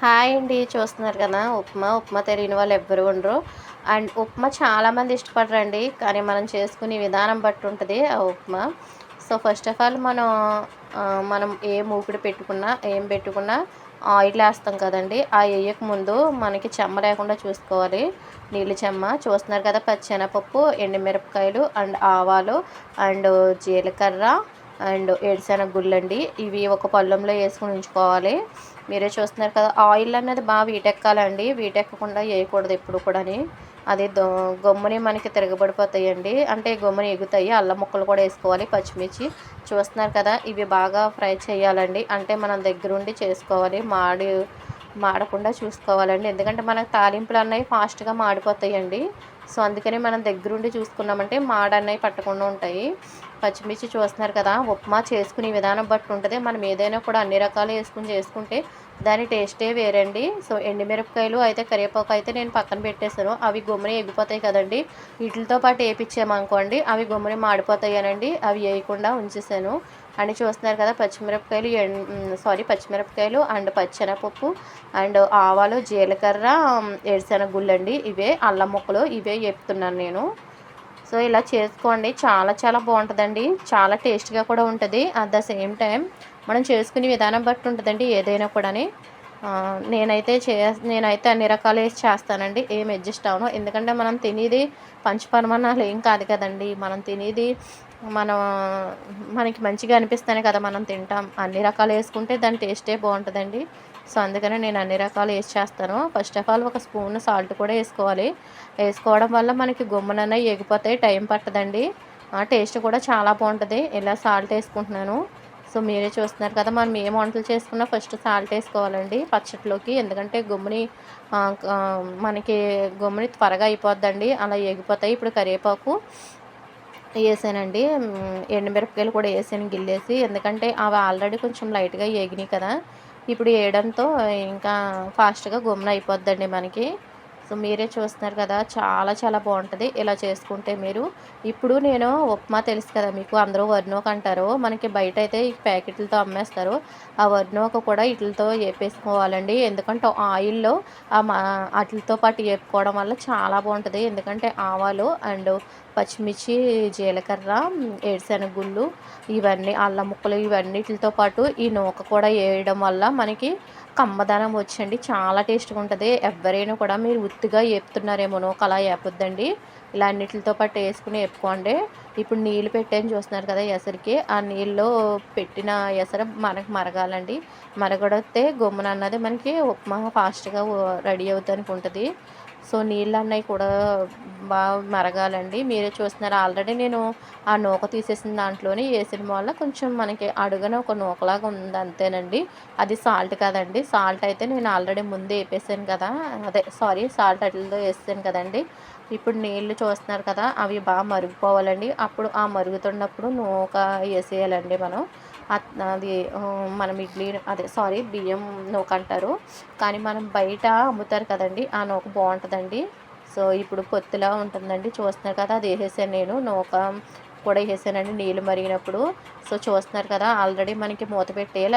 Hi అండి. చూస్తున్నారు కదా ఉప్మా ఉప్మా తెలియని వాళ్ళు ఎవ్వరు ఉండరు. అండ్ ఉప్మా చాలామంది ఇష్టపడరండి కానీ మనం చేసుకునే విధానం బట్టి ఉంటుంది ఆ upma. So first of all మనం మనం ఏ మూకుడు పెట్టుకున్నా ఏం పెట్టుకున్నా ఆయిల్ వేస్తాం కదండి. ఆ వేయక ముందు మనకి చెమ్మ లేకుండా చూసుకోవాలి. నీళ్ళు చెమ్మ. చూస్తున్నారు కదా పచ్చెనపప్పు ఎండుమిరపకాయలు అండ్ ఆవాలు అండ్ జీలకర్ర అండ్ ఏడుశనగ గుళ్ళండి ఇవి ఒక పళ్ళెంలో వేసుకుని ఉంచుకోవాలి. మీరే చూస్తున్నారు కదా ఆయిల్ అనేది బాగా వీటెక్కాలండి. వీటెక్కకుండా వేయకూడదు ఎప్పుడు కూడాని. అది గమ్ముని మనకి తిరగబడిపోతాయండి. అంటే గమ్ముని ఎగుతాయి. అల్లం ముక్కలు కూడా వేసుకోవాలి పచ్చిమిర్చి. చూస్తున్నారు కదా ఇవి బాగా ఫ్రై చేయాలండి. అంటే మనం దగ్గరుండి చేసుకోవాలి. మాడి మాడకుండా చూసుకోవాలండి. ఎందుకంటే మనకు తాలింపులు అన్నవి ఫాస్ట్గా మాడిపోతాయండి. సో అందుకని మనం దగ్గరుండి చూసుకున్నామంటే మాడన్నవి పట్టకుండా ఉంటాయి. పచ్చిమిర్చి చూస్తున్నారు కదా ఉప్మా చేసుకునే విధానం బట్టి ఉంటుంది. మనం ఏదైనా కూడా అన్ని రకాలు వేసుకుని చేసుకుంటే దాని టేస్టే వేరండి. సో ఎండుమిరపకాయలు అయితే కరివేపాకు అయితే నేను పక్కన పెట్టేశాను. అవి గుమ్మని ఎగిపోతాయి కదండి. వీటితో పాటు వేపించామనుకోండి అవి గుమ్మని మాడిపోతాయనండి. అవి వేయకుండా ఉంచేసాను అని చూస్తున్నారు కదా పచ్చిమిరపకాయలు సారీ పచ్చిమిరపకాయలు అండ్ పచ్చెనపప్పు అండ్ ఆవాలు జీలకర్ర ఎడిసెనగ గుళ్ళండి. ఇవే అల్లం ముక్కలు. ఇవే చెప్తున్నాను నేను. సో ఇలా చేసుకోండి. చాలా చాలా బాగుంటుందండి. చాలా టేస్ట్గా కూడా ఉంటుంది. అట్ ద సేమ్ టైం మనం చేసుకునే విధానం బట్టి ఉంటుందండి ఏదైనా కూడా నేనైతే చే నేనైతే అన్ని రకాలు వేసి చేస్తానండి. ఏం అడ్జస్ట్ అవను ఎందుకంటే మనం తినేది పంచపరమాణాలు ఏం కాదు కదండి. మనం తినేది మనం మనకి మంచిగా అనిపిస్తేనే కదా మనం తింటాం. అన్ని రకాలు వేసుకుంటే దాని టేస్టే బాగుంటుందండి. సో అందుకనే నేను అన్ని రకాలు వేసి చేస్తాను. ఫస్ట్ ఆఫ్ ఆల్ ఒక స్పూన్ సాల్ట్ కూడా వేసుకోవాలి. వేసుకోవడం వల్ల మనకి గుమ్మనన్న ఎగిపోతాయి టైం పట్టదండి. టేస్ట్ కూడా చాలా బాగుంటుంది. ఇలా సాల్ట్ వేసుకుంటున్నాను. సో మీరే చూస్తున్నారు కదా మనం ఏం వంటలు చేసుకున్నా ఫస్ట్ సాల్ట్ వేసుకోవాలండి పచ్చట్లోకి. ఎందుకంటే గుమ్మని మనకి గుమ్మని త్వరగా అయిపోద్దండి అలా ఎగిపోతాయి. ఇప్పుడు కరివేపాకు వేసానండి ఎండుమిరపకాయలు కూడా వేసాను గిల్లేసి. ఎందుకంటే అవి ఆల్రెడీ కొంచెం లైట్గా ఎగినాయి కదా ఇప్పుడు వేయడంతో ఇంకా ఫాస్ట్గా గుమ్మన అయిపోద్దండి మనకి. సో మీరే చూస్తున్నారు కదా చాలా చాలా బాగుంటుంది. ఇలా చేసుకుంటే మీరు. ఇప్పుడు నేను ఉప్మా తెలుసు కదా మీకు అందరూ వర్నోక్ అంటారు. మనకి బయట అయితే ఈ ప్యాకెట్లతో అమ్మేస్తారు. ఆ వర్నోక కూడా వీటితో వేపేసుకోవాలండి ఎందుకంటే ఆయిల్లో ఆ వాటితో పాటు వేపుకోవడం వల్ల చాలా బాగుంటుంది. ఎందుకంటే ఆవాలు అండ్ పచ్చిమిర్చి జీలకర్ర ఏడుశనగుళ్ళు ఇవన్నీ అల్లం ముక్కలు ఇవన్నిటితో పాటు ఈ నూక కూడా వేయడం వల్ల మనకి కమ్మదనం వచ్చండి. చాలా టేస్ట్గా ఉంటుంది ఎవరైనా కూడా మీరు ఉత్తిగా వేపుతున్నారేమో నూక అలా వేపొద్దండి ఇలా అన్నిటితో పాటు వేసుకుని చెప్పుకోండి ఇప్పుడు నీళ్ళు పెట్టని చూస్తున్నారు కదా ఎసరికి. ఆ నీళ్ళు పెట్టిన ఎసర మనకు మరగాలండి. మరగడితే గుమ్మన అన్నది మనకి ఉప్మా ఫాస్ట్గా రెడీ అవుతానికి ఉంటుంది సో నీళ్ళు అన్నవి కూడా బాగా మరగాలండి. మీరే చూస్తున్నారు. ఆల్రెడీ నేను ఆ నూక తీసేసిన దాంట్లోనే వేసిన వల్ల కొంచెం మనకి అడుగున ఒక నూకలాగా ఉంది అంతేనండి. అది సాల్ట్ కదండి. సాల్ట్ అయితే నేను ఆల్రెడీ ముందే వేపేసాను కదా. అదే సారీ సాల్ట్ అట్లతో వేసాను కదండి. ఇప్పుడు నీళ్ళు చూస్తున్నారు కదా అవి బాగా మరుగుపోవాలండి అప్పుడు ఆ మరుగుతున్నప్పుడు నూక వేసేయాలండి మనం. అది మనం ఇడ్లీ అదే సారీ బియ్యం నూక అంటారు కానీ మనం బయట అమ్ముతారు కదండి ఆ నూక బాగుంటుందండి. సో ఇప్పుడు పొత్తులా ఉంటుందండి. చూస్తున్నారు కదా అది వేసేసాను నేను. నూక కూడా వేసానండి నీళ్ళు మరిగినప్పుడు. సో చూస్తున్నారు కదా ఆల్రెడీ మనకి మూత పెట్టేయాలి.